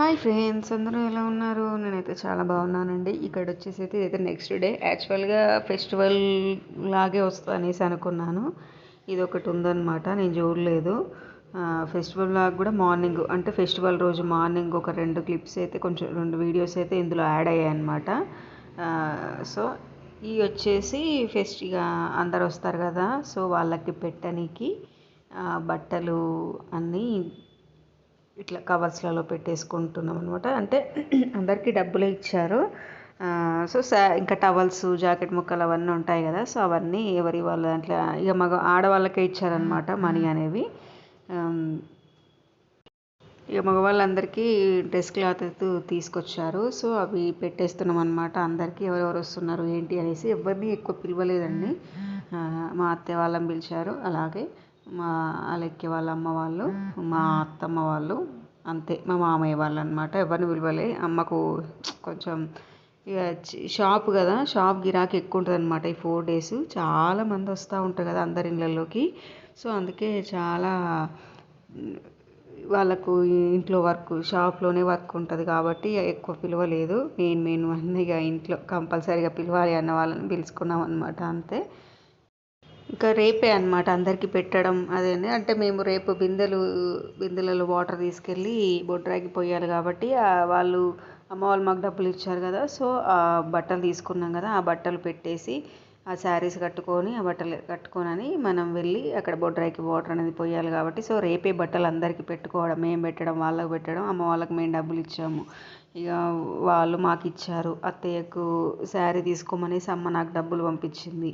Hi friends అందరూ ఎలా ఉన్నారు? నేనైతే చాలా బాగున్నానండి. ఇక్కడ వచ్చేసి అయితే ఇదైతే నెక్స్ట్ డే. యాక్చువల్గా ఫెస్టివల్ లాగే వస్తుంది అనేసి అనుకున్నాను. ఇది ఒకటి ఉందన్నమాట. నేను చూడలేదు. ఫెస్టివల్ లాగా కూడా మార్నింగ్ అంటే ఫెస్టివల్ రోజు మార్నింగ్ ఒక రెండు క్లిప్స్ అయితే కొంచెం రెండు వీడియోస్ అయితే ఇందులో యాడ్ అయ్యాయి అనమాట సో ఈ వచ్చేసి ఫెస్ట్ ఇక అందరు వస్తారు కదా సో వాళ్ళకి పెట్టడానికి బట్టలు అన్నీ ఇట్లా కవర్స్లలో పెట్టేసుకుంటున్నాం అనమాట అంటే అందరికీ డబ్బులే ఇచ్చారు. సో సా ఇంకా టవల్స్ జాకెట్ ముక్కలు అవన్నీ ఉంటాయి కదా. సో అవన్నీ ఎవరి వాళ్ళ దాంట్లో ఇక మగ ఆడవాళ్ళకే ఇచ్చారనమాట మనీ అనేవి. ఇక మగవాళ్ళందరికీ డ్రెస్ క్లాత్ తీసుకొచ్చారు. సో అవి పెట్టేస్తున్నాం అనమాట అందరికీ. ఎవరెవరు వస్తున్నారు ఏంటి అనేసి ఎవరిని ఎక్కువ పిలవలేదండి. మా అత్తయ్య వాళ్ళని పిలిచారు. అలాగే మా అలెక్కి వాళ్ళ అమ్మ వాళ్ళు మా అత్తమ్మ వాళ్ళు అంతే. మా మామయ్య వాళ్ళు అనమాట ఎవరిని పిలవలే అమ్మకు కొంచెం ఇక షాప్ కదా. షాప్ గిరాకీ ఎక్కువ ఉంటుంది అనమాట ఈ ఫోర్ డేస్. చాలా మంది వస్తూ ఉంటారు కదా అందరి ఇళ్ళల్లోకి. సో అందుకే చాలా వాళ్ళకు ఇంట్లో వర్క్ షాప్లోనే వర్క్ ఉంటుంది కాబట్టి ఎక్కువ పిలవలేదు. మెయిన్ మెయిన్ అన్నీ ఇక ఇంట్లో కంపల్సరీగా పిలవాలి అన్న వాళ్ళని పిలుచుకున్నాం అనమాట అంతే. ఇంకా రేపే అనమాట అందరికీ పెట్టడం అదే అంటే మేము రేపు బిందెలు బిందెలలో వాటర్ తీసుకెళ్ళి బొడ్రాయికి పోయాలి కాబట్టి వాళ్ళు అమ్మ వాళ్ళు మాకు డబ్బులు ఇచ్చారు కదా సో ఆ బట్టలు తీసుకున్నాం కదా ఆ బట్టలు పెట్టేసి ఆ శారీస్ కట్టుకొని ఆ బట్టలు కట్టుకొని మనం వెళ్ళి అక్కడ బొడ్రాయికి వాటర్ అనేది పోయాలి కాబట్టి సో రేపే బట్టలు అందరికీ పెట్టుకోవడం మేము పెట్టడం వాళ్ళకి పెట్టడం అమ్మ వాళ్ళకి మేము డబ్బులు ఇచ్చాము. ఇక వాళ్ళు మాకు ఇచ్చారు అత్తయ్యకు శారీ తీసుకోమనేసి అమ్మ నాకు డబ్బులు పంపించింది.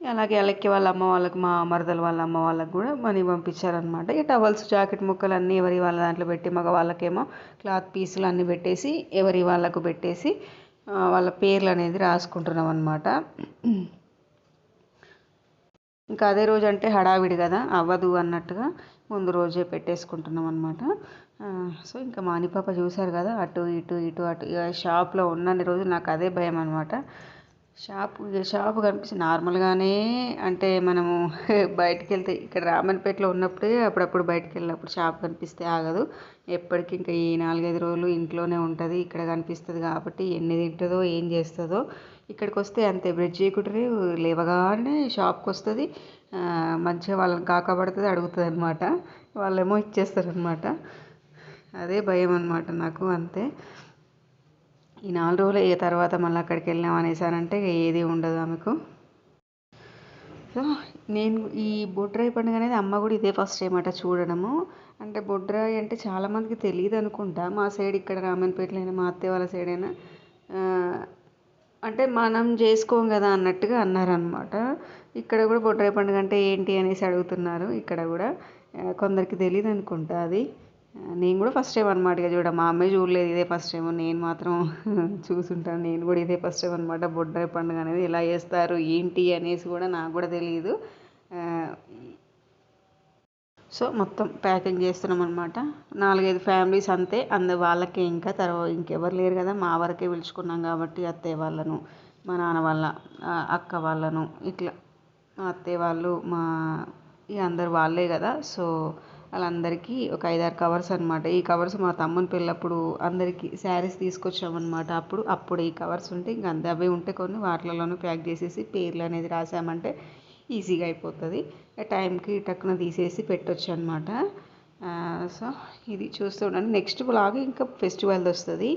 అలాగే వాళ్ళకి వాళ్ళ అమ్మ వాళ్ళకి మా మరదలు వాళ్ళ అమ్మ వాళ్ళకి కూడా మనీ పంపించారనమాట ఈ టవల్స్ జాకెట్ ముక్కలు అన్నీ ఎవరి వాళ్ళ దాంట్లో పెట్టి మగ వాళ్ళకేమో క్లాత్ పీసులు అన్నీ పెట్టేసి ఎవరి వాళ్ళకు పెట్టేసి వాళ్ళ పేర్లు అనేది రాసుకుంటున్నాం అనమాట ఇంకా అదే రోజు అంటే హడావిడి కదా అవ్వదు అన్నట్టుగా ముందు రోజే పెట్టేసుకుంటున్నాం అనమాట సో ఇంకా మానిపాప చూశారు కదా అటు ఇటు ఇటు అటు ఇక షాప్లో ఉన్నన్ని రోజులు నాకు అదే భయం అనమాట షాపు షాపు కనిపిస్తుంది. నార్మల్గానే అంటే మనము బయటికి వెళ్తే ఇక్కడ రామన్పేటలో ఉన్నప్పుడే అప్పుడప్పుడు బయటికి వెళ్ళినప్పుడు షాప్ కనిపిస్తే ఆగదు. ఎప్పటికీ ఇంకా ఈ నాలుగైదు రోజులు ఇంట్లోనే ఉంటుంది ఇక్కడ కనిపిస్తుంది కాబట్టి ఎన్ని తింటుందో ఏం చేస్తుందో. ఇక్కడికి వస్తే అంతే బ్రిడ్జ్ చేయకుండానే లేవగానే షాప్కి వస్తుంది మంచిగా వాళ్ళని కాకపడుతుంది అడుగుతుంది అనమాట వాళ్ళేమో ఇచ్చేస్తారనమాట అదే భయం అనమాట నాకు అంతే. ఈ నాలుగు రోజులు ఏ తర్వాత మళ్ళీ అక్కడికి వెళ్ళాం అనేసానంటే ఏది ఉండదు ఆమెకు. సో నేను ఈ బొడ్రాయి పండుగ అనేది అమ్మ కూడా ఇదే ఫస్ట్ టైం అట చూడడము. అంటే బొడ్రాయి అంటే చాలామందికి తెలియదు అనుకుంటా. మా సైడ్ ఇక్కడ రామన్పేటలైనా అయినా మా అత్తయ్య వాళ్ళ సైడ్ అయినా అంటే మనం చేసుకోం కదా అన్నట్టుగా అన్నారనమాట ఇక్కడ కూడా బొడ్రాయి పండుగ అంటే ఏంటి అనేసి అడుగుతున్నారు ఇక్కడ కూడా. కొందరికి తెలియదు అనుకుంటా అది. నేను కూడా ఫస్ట్ టైం అనమాట ఇక చూడ మా అమ్మాయి చూడలేదు ఇదే ఫస్ట్ టైం నేను మాత్రం చూసుంటాను నేను కూడా ఇదే ఫస్ట్ టైం అనమాట బొడ్రాయి పండుగ అనేది ఎలా చేస్తారు ఏంటి అనేసి కూడా నాకు కూడా తెలియదు సో మొత్తం ప్యాకింగ్ చేస్తున్నాం అనమాట నాలుగైదు ఫ్యామిలీస్ అంతే అందు వాళ్ళకే ఇంకా తర్వాత ఇంకెవరు లేరు కదా మా వరకే పిలుచుకున్నాం కాబట్టి అత్తయ్య వాళ్ళను మా నాన్న వాళ్ళ అక్క వాళ్ళను ఇట్లా. మా అత్తయ్య వాళ్ళు మా ఇక అందరు వాళ్ళే కదా సో వాళ్ళందరికీ ఒక ఐదారు కవర్స్ అనమాట ఈ కవర్స్ మా తమ్ముని పెళ్ళప్పుడు అందరికీ శారీస్ తీసుకొచ్చామన్నమాట. అప్పుడు అప్పుడు ఈ కవర్స్ ఉంటే ఇంకా అంతే అవి ఉంటే కొన్ని వాటిలలోనే ప్యాక్ చేసేసి పేర్లు అనేది రాసామంటే ఈజీగా అయిపోతుంది. టైంకి టక్కున తీసేసి పెట్టొచ్చు అనమాట సో ఇది చూస్తూ ఉండండి. నెక్స్ట్ బ్లాగ్ ఇంకా ఫెస్టివల్ది వస్తుంది.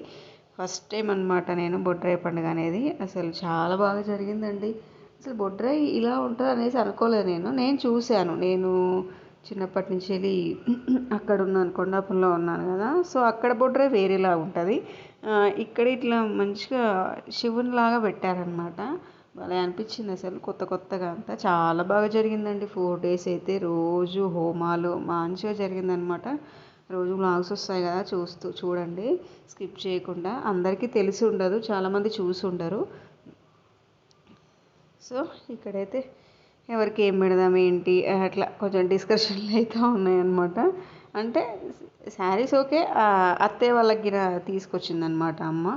ఫస్ట్ టైం అనమాట నేను బొడ్రాయి పండుగ అనేది. అసలు చాలా బాగా జరిగిందండి. అసలు బొడ్రాయి ఇలా ఉంటుంది అనేసి అనుకోలేదు నేను. నేను చూశాను. నేను చిన్నప్పటి నుంచి వెళ్ళి అక్కడ ఉన్నాను కొండాపురంలో ఉన్నాను కదా. సో అక్కడ బొడ్రాయి వేరేలా ఉంటుంది. ఇక్కడ ఇట్లా మంచిగా శివునిలాగా పెట్టారనమాట భలే అనిపించింది అసలు కొత్త కొత్తగా అంతా. చాలా బాగా జరిగిందండి. ఫోర్ డేస్ అయితే రోజు హోమాలు మంచిగా జరిగిందనమాట రోజు బ్లాగ్స్ వస్తాయి కదా చూస్తూ చూడండి. స్కిప్ చేయకుండా. అందరికీ తెలిసి ఉండదు చాలామంది చూసి ఉండరు. సో ఇక్కడైతే ఎవరికి ఏం పెడదాం ఏంటి అట్లా కొంచెం డిస్కషన్లు అయితే ఉన్నాయన్నమాట. అంటే శారీస్ ఓకే అత్తయ్య వాళ్ళకి గిన తీసుకొచ్చింది అనమాట అమ్మ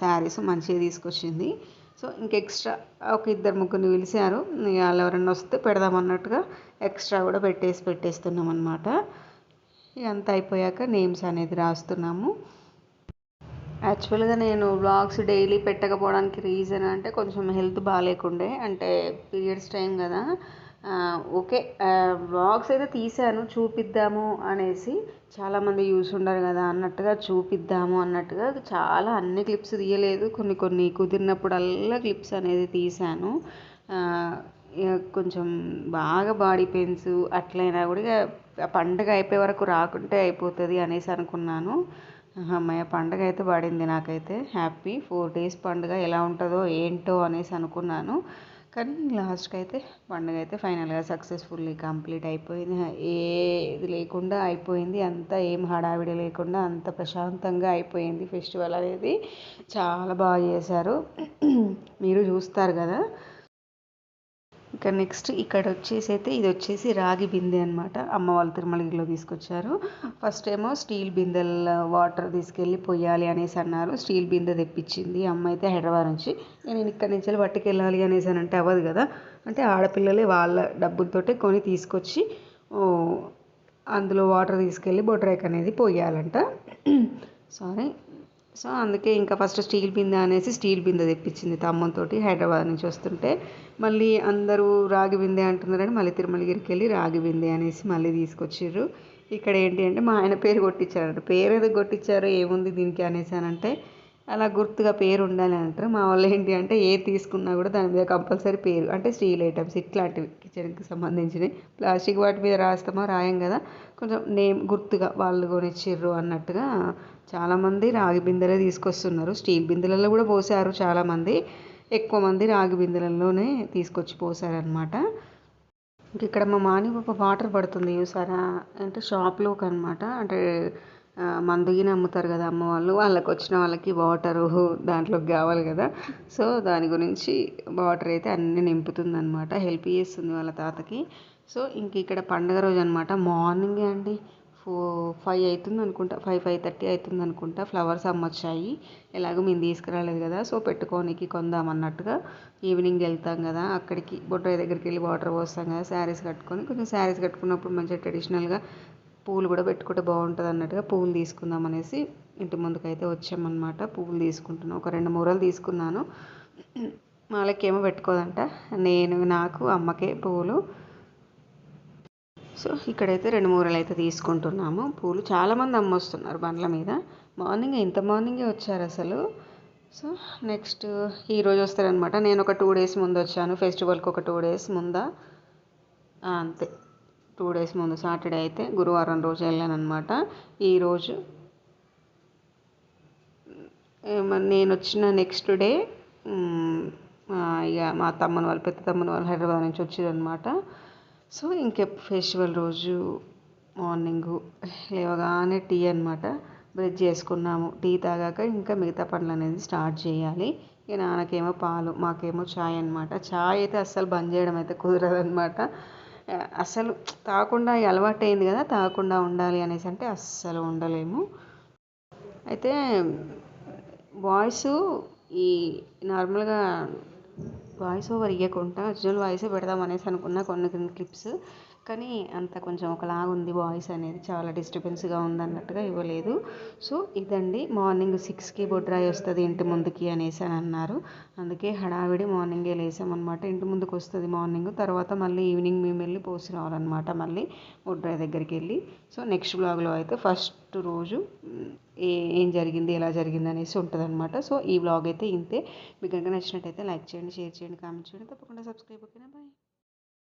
శారీస్ మంచిగా తీసుకొచ్చింది. సో ఇంక ఎక్స్ట్రా ఒక ఇద్దరు ముగ్గురిని పిలిచారు. వాళ్ళు ఎవరైనా వస్తే పెడదాం అన్నట్టుగా ఎక్స్ట్రా కూడా పెట్టేసి పెట్టేస్తున్నాం అనమాట ఇదంతా అయిపోయాక నేమ్స్ అనేది రాస్తున్నాము. యాక్చువల్గా నేను వ్లాగ్స్ డైలీ పెట్టకపోవడానికి రీజన్ అంటే కొంచెం హెల్త్ బాగాలేకుండే. అంటే పీరియడ్స్ టైం కదా. ఓకే వ్లాగ్స్ అయితే తీశాను చూపిద్దాము అనేసి చాలామంది చూసుండరు కదా అన్నట్టుగా చూపిద్దాము అన్నట్టుగా చాలా అన్ని క్లిప్స్ తీయలేదు. కొన్ని కొన్ని కుదిరినప్పుడల్లా క్లిప్స్ అనేది తీశాను. కొంచెం బాగా బాడీ పెయిన్స్ అట్లయినా కూడా ఇక పండగ అయిపోయే వరకు రాకుంటే అయిపోతుంది అనేసి అనుకున్నాను. అమ్మయ్య పండగ అయితే పడింది నాకైతే. హ్యాపీ ఫోర్ డేస్ పండుగ ఎలా ఉంటుందో ఏంటో అనేసి అనుకున్నాను. కానీ లాస్ట్కి అయితే పండుగ అయితే ఫైనల్గా సక్సెస్ఫుల్లీ కంప్లీట్ అయిపోయింది. ఏది లేకుండా అయిపోయింది. అంతా ఏం హడావిడి లేకుండా అంత ప్రశాంతంగా అయిపోయింది ఫెస్టివల్ అనేది. చాలా బాగా చేశారు. మీరు చూస్తారు కదా. ఇంకా నెక్స్ట్ ఇక్కడ వచ్చేసి అయితే ఇది వచ్చేసి రాగి బిందె అనమాట అమ్మ వాళ్ళు తిరుమలగిరిలో తీసుకొచ్చారు. ఫస్ట్ ఏమో స్టీల్ బిందెల వాటర్ తీసుకెళ్ళి పొయ్యాలి అనేసి అన్నారు. స్టీల్ బిందె తెప్పించింది. అమ్మ అయితే హైదరాబాద్ నుంచి. నేను ఇక్కడి నుంచి పట్టుకెళ్ళాలి అనేసి అని అంటే అవ్వదు కదా. అంటే ఆడపిల్లలే వాళ్ళ డబ్బులతోటే కొని తీసుకొచ్చి అందులో వాటర్ తీసుకెళ్ళి బొట్రాక్ అనేది పోయాలంట సారీ సో అందుకే ఇంకా ఫస్ట్ స్టీల్ బిందె అనేసి స్టీల్ బిందె తెప్పించింది తమ్మంతో హైదరాబాద్ నుంచి వస్తుంటే. మళ్ళీ అందరూ రాగి బిందె అంటున్నారని మళ్ళీ తిరుమలగిరికి వెళ్ళి రాగి బిందె అనేసి మళ్ళీ తీసుకొచ్చిర్రు. ఇక్కడ ఏంటి అంటే మా ఆయన పేరు కొట్టించారు పేరు ఏదో కొట్టించారు ఏముంది దీనికి అనేసి అని అంటే అలా గుర్తుగా పేరు ఉండాలి అంటారు. మా వాళ్ళు ఏంటి అంటే ఏ తీసుకున్నా కూడా దాని మీద కంపల్సరీ పేరు. అంటే స్టీల్ ఐటమ్స్ ఇట్లాంటివి కిచెన్కి సంబంధించినవి. ప్లాస్టిక్ వాటి మీద రాస్తామో రాయం కదా. కొంచెం నేమ్ గుర్తుగా వాళ్ళు కొనిచ్చిర్రు అన్నట్టుగా చాలామంది రాగి బిందెలే తీసుకొస్తున్నారు. స్టీల్ బిందెలలో కూడా పోసారు చాలామంది ఎక్కువ మంది రాగి బిందెలలోనే తీసుకొచ్చి పోసారనమాట ఇక్కడ మా మాని ఒక వాటర్ పడుతుంది. చూసారా? అంటే షాప్లోకి అనమాట అంటే మందుగిన అమ్ముతారు కదా అమ్మ వాళ్ళు. వాళ్ళకి వచ్చిన వాళ్ళకి వాటరు దాంట్లోకి కావాలి కదా. సో దాని గురించి వాటర్ అయితే అన్నీ నింపుతుంది అనమాట హెల్ప్ చేస్తుంది వాళ్ళ తాతకి. సో ఇంక ఇక్కడ పండుగ రోజు అనమాట మార్నింగే అండి ఫో ఫైవ్ అవుతుంది అనుకుంటా. ఫైవ్ ఫైవ్ థర్టీ అవుతుంది అనుకుంటా. ఫ్లవర్స్ అమ్మొచ్చాయి ఎలాగో మేము తీసుకురాలేదు కదా. సో పెట్టుకోనికి కొందాం అన్నట్టుగా ఈవినింగ్ వెళ్తాం కదా. అక్కడికి బొడ్రాయి దగ్గరికి వెళ్ళి వాటర్ పోస్తాం కదా. శారీస్ కట్టుకొని. కొంచెం శారీస్ కట్టుకున్నప్పుడు మంచిగా ట్రెడిషనల్గా పూలు కూడా పెట్టుకుంటే బాగుంటుంది అన్నట్టుగా పూలు తీసుకుందాం అనేసి ఇంటి ముందుకైతే వచ్చామన్నమాట. పువ్వులు తీసుకుంటున్నాను ఒక రెండు మూరలు తీసుకున్నాను. మాలకేమో పెట్టుకోదంట. నేను నాకు అమ్మకే పువ్వులు సో ఇక్కడైతే రెండు మూరలు అయితే తీసుకుంటున్నాము. పూలు చాలామంది అమ్మొస్తున్నారు బండ్ల మీద. మార్నింగ్ ఇంత మార్నింగే వచ్చారు అసలు. సో నెక్స్ట్ ఈరోజు వస్తారనమాట నేను ఒక టూ డేస్ ముందు వచ్చాను. ఫెస్టివల్కి ఒక టూ డేస్ ముందా? అంతే. టూ డేస్ ముందు సాటర్డే అయితే గురువారం రోజు వెళ్ళాను అనమాట ఈరోజు నేను వచ్చిన నెక్స్ట్ డే ఇక మా తమ్ముని వాళ్ళు పెద్ద తమ్ముని వాళ్ళు హైదరాబాద్ నుంచి వచ్చారనమాట సో ఇంకే ఫెస్టివల్ రోజు మార్నింగు లేవగానే టీ అనమాట బ్రెడ్ చేసుకున్నాము. టీ తాగాక ఇంకా మిగతా పనులు అనేది స్టార్ట్ చేయాలి. ఇక నాన్నకేమో పాలు మాకేమో ఛాయ్ అనమాట ఛాయ్ అయితే అస్సలు బంద్ చేయడం అయితే కుదరదు అనమాట అసలు తాగకుండా అలవాటు అయింది కదా తాగకుండా ఉండాలి అనేసి అంటే అస్సలు ఉండలేము. అయితే వాయిస్ ఈ నార్మల్గా వాయిస్ ఓవర్ ఇవ్వకుండా ఒరిజినల్ వాయిసే పెడదాం అనేసి అనుకున్న కొన్ని కొన్ని క్లిప్స్. కానీ అంత కొంచెం ఒకలాగా ఉంది వాయిస్ అనేది. చాలా డిస్టర్బెన్స్గా ఉందన్నట్టుగా ఇవ్వలేదు. సో ఇదండి. మార్నింగ్ సిక్స్కి బొడ్రాయి వస్తుంది ఇంటి ముందుకి అనేసి అని అన్నారు. అందుకే హడావిడి మార్నింగే లేసామన్నమాట. ఇంటి ముందుకు వస్తుంది మార్నింగ్. తర్వాత మళ్ళీ ఈవినింగ్ మేము వెళ్ళి పోసి రావాలన్నమాట మళ్ళీ బొడ్రాయి దగ్గరికి వెళ్ళి. సో నెక్స్ట్ బ్లాగ్లో అయితే ఫస్ట్ రోజు ఏ ఏం జరిగింది ఎలా జరిగింది అనేసి ఉంటుంది అనమాట సో ఈ బ్లాగ్ అయితే ఇంతే. మీకు కనుక నచ్చినట్టయితే లైక్ చేయండి షేర్ చేయండి కామెంట్ చేయండి. తప్పకుండా సబ్స్క్రైబ్ ఓకేనా? బాయ్